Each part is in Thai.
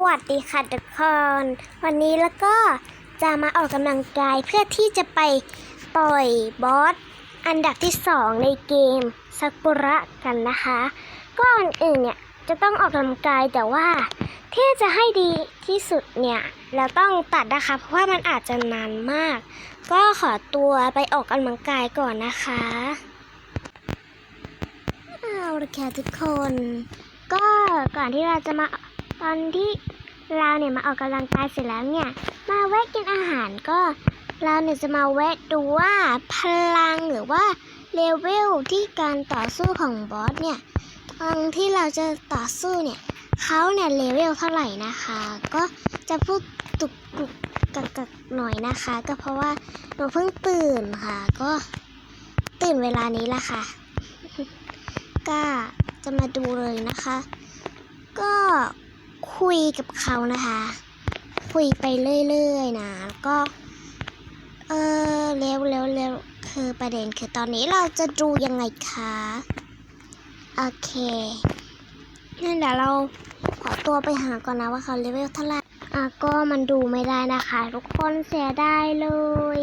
สวัสดีค่ะทุกคนวันนี้แล้วก็จะมาออกกำลังกายเพื่อที่จะไปปล่อยบอสอันดับที่ 2 ในเกมซากุระกันนะคะก็ก่อนอื่นเนี่ยจะต้องออกกำลังกายแต่ว่าที่จะให้ดีที่สุดเนี่ยเราต้องตัดนะคะ เพราะว่ามันอาจจะนานมาก ก็ขอตัวไปออกกำลังกายก่อนนะคะเอาละค่ะทุกคน ก็ก่อนที่เราจะมา ตอนที่เราเนี่ยมาออกกำลังกายเสร็จแล้วเนี่ย มาแวะกินอาหารก็ เราเนี่ยจะมาแวะดูว่าพลังหรือว่าเลเวลที่การต่อสู้ของบอสเนี่ยตอนที่เราจะต่อสู้เนี่ยเขาเนี่ยเลเวลเท่าไหร่นะคะ ก็จะพูดตุกตุกกักกักหน่อยนะคะ ก็เพราะว่าหนูเพิ่งตื่นค่ะ ก็ตื่นเวลานี้ละค่ะ ก็จะมาดูเลยนะคะ ก็ คุยกับเขานะคะ คุยไปเรื่อยๆนะแล้วก็ เออเร็วเร็วเร็วคือประเด็นคือตอนนี้เราจะดูยังไงคะโอเคงั้นเดี๋ยวเราขอตัวไปหาก่อนนะว่าเขาเลเวลเท่าไหร่อะก็มันดูไม่ได้นะคะ ทุกคนเสียดายเลย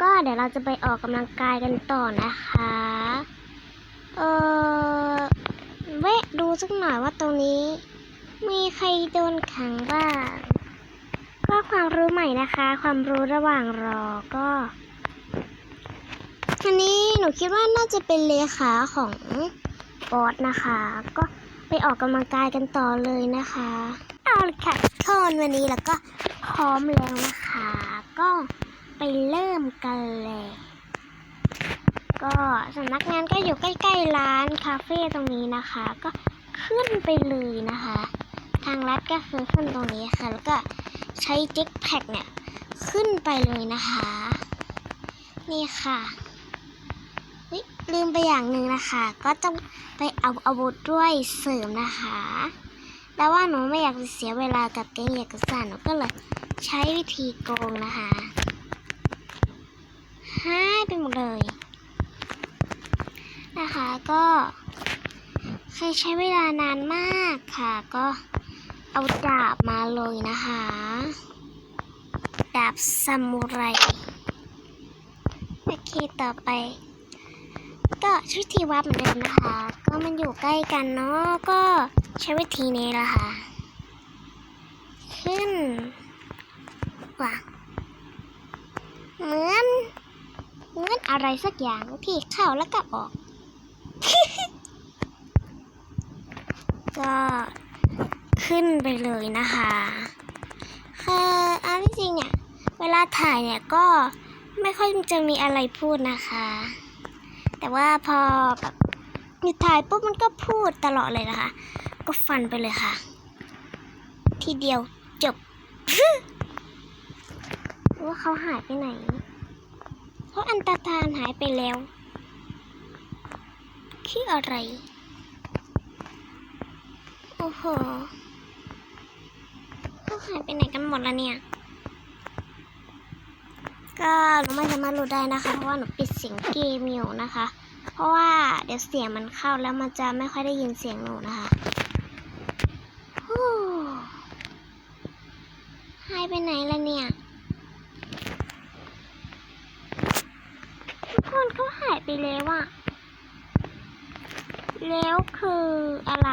ก็เดี๋ยวเราจะไปออกกำลังกายกันต่อนะคะ เออแวะดูสักหน่อยว่าตรงนี้ ใครโดนขังบ้าง ก็ความรู้ใหม่นะคะ ความรู้ระหว่างรอก็อันนี้หนูคิดว่าน่าจะเป็นเลขาของบอสนะคะ ก็ไปออกกำลังกายกันต่อเลยนะคะ เอาละค่ะทุกคนวันนี้เราก็พร้อมแล้วนะคะ ก็ไปเริ่มกันเลย ก็สำนักงานก็อยู่ใกล้ๆร้านคาเฟ่ตรงนี้นะคะ ก็ขึ้นไปเลยนะคะ ทางลัดก็คือขึ้นตรงนี้ค่ะ แล้วก็ใช้เจ็คแพ็กเนี่ย ขึ้นไปเลยนะคะ นี่ค่ะลืมไปอย่างหนึ่งนะคะ ก็ต้องไปเอาอาวุธด้วยเสริมนะคะ แต่ว่าหนูไม่อยากเสียเวลากับแก๊งเอกสารหนูก็เลยใช้วิธีโกงนะคะหายไปหมดเลย นะคะก็เคยใช้เวลานานมากค่ะก็ เอาดาบมาเลยนะคะ ดาบซามูไร โอเคต่อไป ก็ช้วิธีวัดเหมือนเดิมนะคะ ก็มันอยู่ใกล้กันเนาะ ก็ใช้วิธีนี้ละค่ะ ขึ้นว่าเหมือน เหมือนอะไรสักอย่างที่เข้าแล้วก็ออก ก็ ขึ้นไปเลยนะคะคืออันที่จริงเนี่ย เวลาถ่ายเนี่ยก็ไม่ค่อยจะมีอะไรพูดนะคะ แต่ว่าพอแบบมีถ่ายปุ๊บมันก็พูดตลอดเลยนะคะ ก็ฟันไปเลยค่ะ ทีเดียวจบว่าเขาหายไปไหน เพราะอันตรธานหายไปแล้วคืออะไร โอ้โห หายไปไหนกันหมดแล้วเนี่ย ก็หนูไม่สามารถรู้ได้นะคะ เพราะว่าหนูปิดเสียงเกมอยู่นะคะ เพราะว่าเดี๋ยวเสียงมันเข้าแล้วมันจะไม่ค่อยได้ยินเสียงหนูนะคะหายไปไหนแล้วเนี่ย ทุกคนเขาหายไปแล้วอะแล้วคืออะไร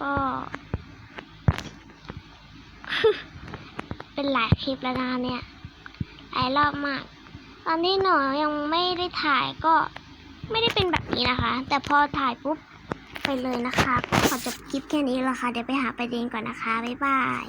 ก็ เป็นหลายคลิปแล้วนะคะเนี่ยหลายรอบมาก ตอนที่หนูยังไม่ได้ถ่ายก็ไม่ได้เป็นแบบนี้นะคะ แต่พอถ่ายปุ๊บไปเลยนะคะก็ขอจบคลิปแค่นี้และค่ะ เดี๋ยวไปหาประเด็นก่อนนะคะ บ๊ายบาย